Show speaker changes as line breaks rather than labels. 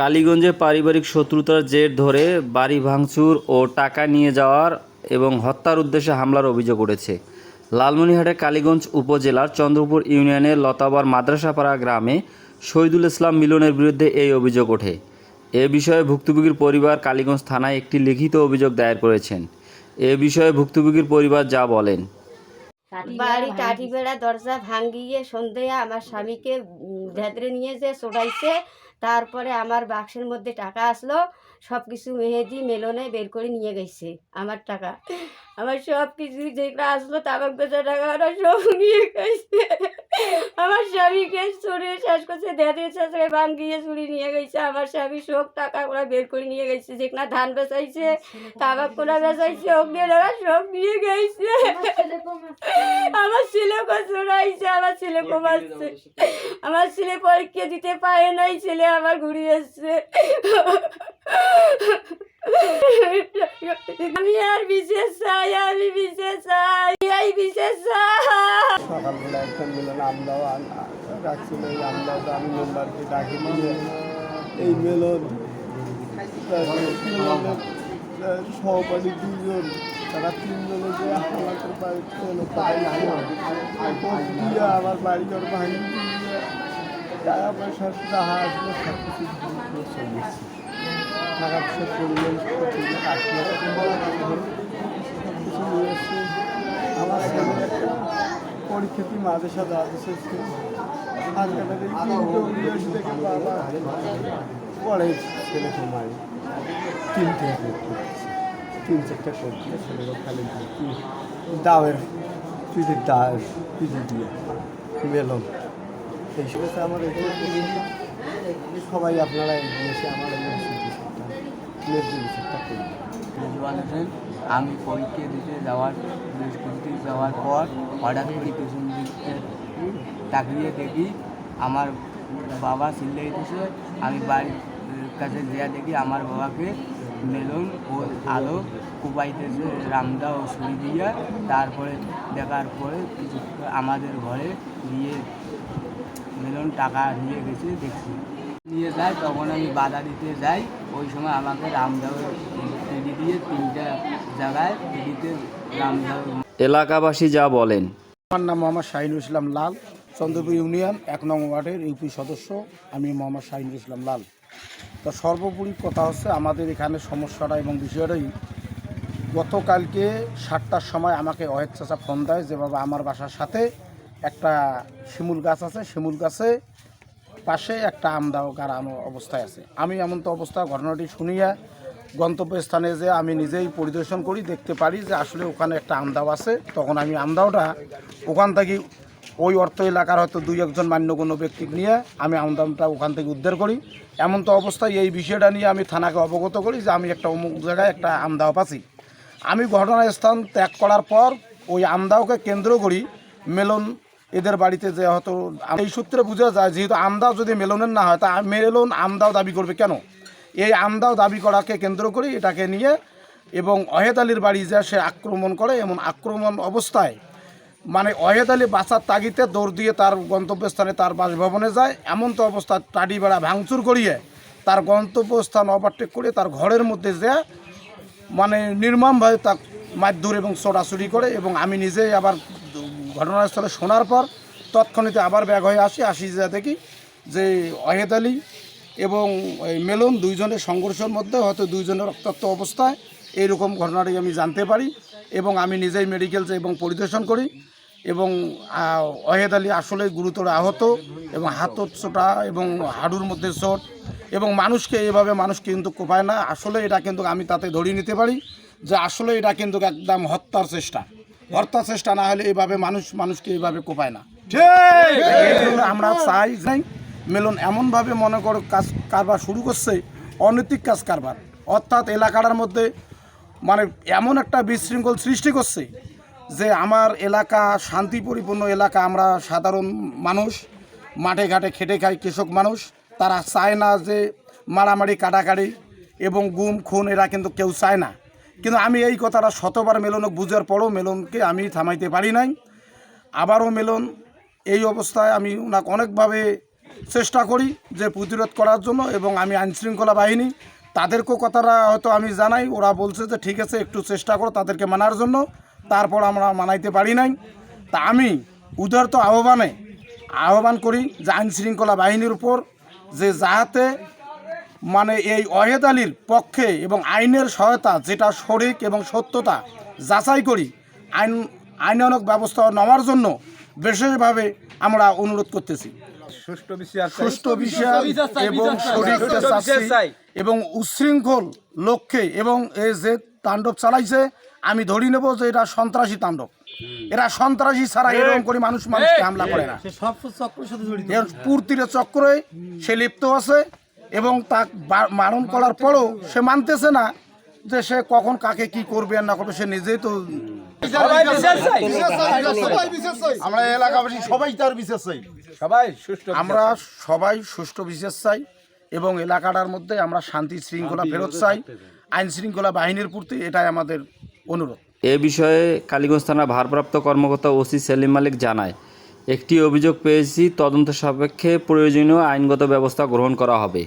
কালীগঞ্জে পারিবারিক শত্রুতার জের ধরে বাড়ি ভাঙচুর ও টাকা নিয়ে যাওয়ার এবং হত্যার উদ্দেশ্যে হামলার অভিযোগ উঠেছে। লালমনিরহাটের কালীগঞ্জ উপজেলার চন্দ্রপুর ইউনিয়নের লতাবার মাদ্রাসাপাড়া গ্রামে শহীদুল ইসলাম মিলনের বিরুদ্ধে এই অভিযোগ ওঠে। এ বিষয়ে ভুক্তভোগীর পরিবার কালীগঞ্জ থানায় একটি লিখিত অভিযোগ দায়ের করেছেন। এ বিষয়ে ভুক্তভোগীর পরিবার যা বলেন।
বাড়ি টাটি বেড়া দরজা ভাঙ্গিয়ে সন্ধেয়া আমার স্বামীকে ভেতরে নিয়ে যে চড়াইছে তারপরে আমার বাক্সের মধ্যে টাকা আসলো সব কিছু মেহেদি মেলনে বের করে নিয়ে গেছে আমার টাকা। আমার সব কিছু যেগুলো আসলো তাবাক বেচা টাকা ওরা সব নিয়ে গেছে। আমার স্বামীকে চুরি শেষ করছে দেড়ে শেষ করে ভাঙ্গিয়ে চুরি নিয়ে গেছে। আমার স্বামী সব টাকা ওরা বের করে নিয়ে গেছে। যেখানে ধান বেচাইছে তাবাক কোলা বেচাইছে অগ্নি টাকা সব নিয়ে গেছে। আমার ছেলে চড়াইছে আমার ছেলে কমাচ্ছে আমার ছেলে পরীক্ষা দিতে পারে নাই ছেলে আমার ঘুরে এসছে। আমি আর বিশেষ চাই, আমি বিশেষ চাই এই বিশেষ চাই।
সকালবেলা একটা মিলন আমরাও আন- রাখছিল এই আমরাও আমি মেম্বারকে ডাকি এই মেলন সহপাঠী দুজন, তারা তিনজনে যে আমাকে বাড়িতে আমার বাড়ি ঘর ভাঙি টাকা পয়সা যাহা আসলে সব কিছু টাকা এসছে আমার পরীক্ষাটি মাঝে সাথে আসছে আজকালের এই তিনটে উনিশ থেকে তিন চারটা করছে ছেলেরা খালি কি দাওয়ের, পিঠের দা পিঠে দিয়ে মেলন এই সমস্ত আমার সবাই আপনারা এসে আমার চিকিৎসাটা করবেন
রিজওয়ান হোসেন আমি পরীক্ষা দিতে যাওয়ার স্কুলটি যাওয়ার পর হঠাৎ করে পেছন দিকে তাকিয়ে দেখি আমার বাবা চিল্লাই দিছে আমি বাড়ির কাছে যেয়া দেখি আমার বাবাকে মেলন ও আলো কুপাইতেছে রামদা ও ছুরি দিয়া। তারপরে দেখার পরে কিছু আমাদের ঘরে গিয়ে মেলন টাকা নিয়ে গেছে, দেখছি। নিয়ে যায় তখন আমি বাধা দিতে যাই। ওই সময় আমাকে রামদাও পিডি দিয়ে তিনটা জায়গায় পিডিতে রামদাও
এলাকাবাসী যা বলেন।
আমার নাম মোহাম্মদ শাহিনুর ইসলাম লাল চন্দ্রপুর ইউনিয়ন এক নং ওয়ার্ডের ইউপি সদস্য। আমি মোহাম্মদ শাহিনুর ইসলাম লাল। তো সর্বোপরি কথা হচ্ছে আমাদের এখানে সমস্যাটা এবং বিষয়টাই গতকালকে সাতটার সময় আমাকে অহেদ চাচা ফোন দেয় যে বাবা আমার বাসার সাথে একটা শিমুল গাছ আছে শিমুল গাছে পাশে একটা আমদাও গাড়ানো অবস্থায় আছে। আমি এমন তো অবস্থা, ঘটনাটি শুনিয়া গন্তব্যস্থানে যে আমি নিজেই পরিদর্শন করি, দেখতে পারি যে আসলে ওখানে একটা আমদাও আছে। তখন আমি আমদাওটা ওখান থেকে ওই অর্থ এলাকার হয়তো দুই একজন মান্যগণ্য ব্যক্তি নিয়ে আমি আমদামটা ওখান থেকে উদ্ধার করি। এমন তো অবস্থায় এই বিষয়টা নিয়ে আমি থানাকে অবগত করি যে আমি একটা অমুক জায়গায় একটা আমদাও পাচ্ছি। আমি ঘটনাস্থান ত্যাগ করার পর ওই আমদাওকে কেন্দ্র করি, মেলন এদের বাড়িতে যে হয়তো এই সূত্রে বোঝা যায়, যেহেতু আমদাও যদি মেলনের না হয়, তা মেলন আমদাও দাবি করবে কেন? এই আমদাও দাবি করাকে কেন্দ্র করে এটাকে নিয়ে এবং অহেদ আলীর বাড়ি যা সে আক্রমণ করে, এমন আক্রমণ অবস্থায় মানে অহেদ আলী বাঁচার তাগিতে দৌড় দিয়ে তার গন্তব্যস্থানে তার বাসভবনে যায়, এমন তো অবস্থা, টাডি বেড়া ভাঙচুর করিয়ে তার গন্তব্যস্থান ওভারটেক করে তার ঘরের মধ্যে যে মানে নির্মমভাবে তা মারধর এবং চড়াচড়ি করে এবং আমি নিজেই আবার ঘটনাস্থলে শোনার পর তৎক্ষণিতে আবার ব্যাগ হয়ে আসি আসি যা দেখি যে অহেদ আলী এবং মেলন দুইজনের সংঘর্ষের মধ্যে হয়তো দুইজনের রক্তাক্ত অবস্থায় এইরকম ঘটনাটি আমি জানতে পারি এবং আমি নিজেই মেডিকেল এবং পরিদর্শন করি এবং অহেদ আলী আসলে গুরুতর আহত এবং হাতত চোটা এবং হাডুর মধ্যে চোট এবং মানুষকে এভাবে মানুষ কিন্তু কোপায় না। আসলে এটা কিন্তু আমি তাতে ধরিয়ে নিতে পারি যে আসলে এটা কিন্তু একদম হত্যার চেষ্টা। হত্যার চেষ্টা না হলে এইভাবে মানুষ মানুষকে এইভাবে কোপায় না। আমরা চাই নাই মেলন এমনভাবে মনে করো কাজ কারবার শুরু করছে অনৈতিক কাজ কারবার। অর্থাৎ এলাকাটার মধ্যে মানে এমন একটা বিশৃঙ্খল সৃষ্টি করছে যে আমার এলাকা শান্তি পরিপূর্ণ এলাকা আমরা সাধারণ মানুষ মাঠে ঘাটে খেটে খাই কৃষক মানুষ তারা চায় না যে মারামারি কাটাকাটি এবং গুম খুন এরা কিন্তু কেউ চায় না। কিন্তু আমি এই কথাটা শতবার মেলনক বুঝার পরও মেলনকে আমি থামাইতে পারি নাই। আবারও মেলন এই অবস্থায় আমি ওনাকে অনেকভাবে চেষ্টা করি যে প্রতিরোধ করার জন্য এবং আমি আইনশৃঙ্খলা বাহিনী, তাদেরকেও কথাটা হয়তো আমি জানাই, ওরা বলছে যে ঠিক আছে, একটু চেষ্টা করো তাদেরকে মানার জন্য, তারপর আমরা মানাইতে পারি নাই। তা আমি উদারত আহ্বানে আহ্বান করি যে আইনশৃঙ্খলা বাহিনীর উপর যে যাহাতে মানে এই অহেদ আলীর পক্ষে এবং আইনের সহায়তা যেটা সঠিক এবং সত্যতা যাচাই করি আইন আইনানক ব্যবস্থা নেওয়ার জন্য বিশেষভাবে আমরা অনুরোধ করতেছি।
সুষ্ঠু বিচার
সুষ্ঠু বিচার এবং চাচ্ছি এবং উচ্ছৃঙ্খল লক্ষ্যে এবং এ যে তাণ্ডব চালাইছে আমি ধরি নেব যে এটা সন্ত্রাসী তাণ্ডব। এরা সন্ত্রাসী ছাড়া এরকম করে মানুষ মানুষকে হামলা করে না। এর পূর্তির চক্রে সে লিপ্ত আছে। এবং তা মারণ করার পরও সে মানতেছে না যে সে কখন কাকে কি করবে আর না করবে সে নিজেই তো
আমরা এলাকাবাসী সবাই তার বিশেষ চাই।
সবাই সুষ্ঠু
আমরা সবাই সুষ্ঠু বিশেষ চাই এবং এলাকাটার মধ্যে আমরা শান্তি শৃঙ্খলা ফেরত চাই। আইন শৃঙ্খলা বাহিনীর প্রতি এটাই আমাদের অনুরোধ।
এ বিষয়ে কালীগঞ্জ থানা ভারপ্রাপ্ত কর্মকর্তা ওসি সেলিম মালিক জানায় একটি অভিযোগ পেয়েছি তদন্ত সাপেক্ষে প্রয়োজনীয় আইনগত ব্যবস্থা গ্রহণ করা হবে।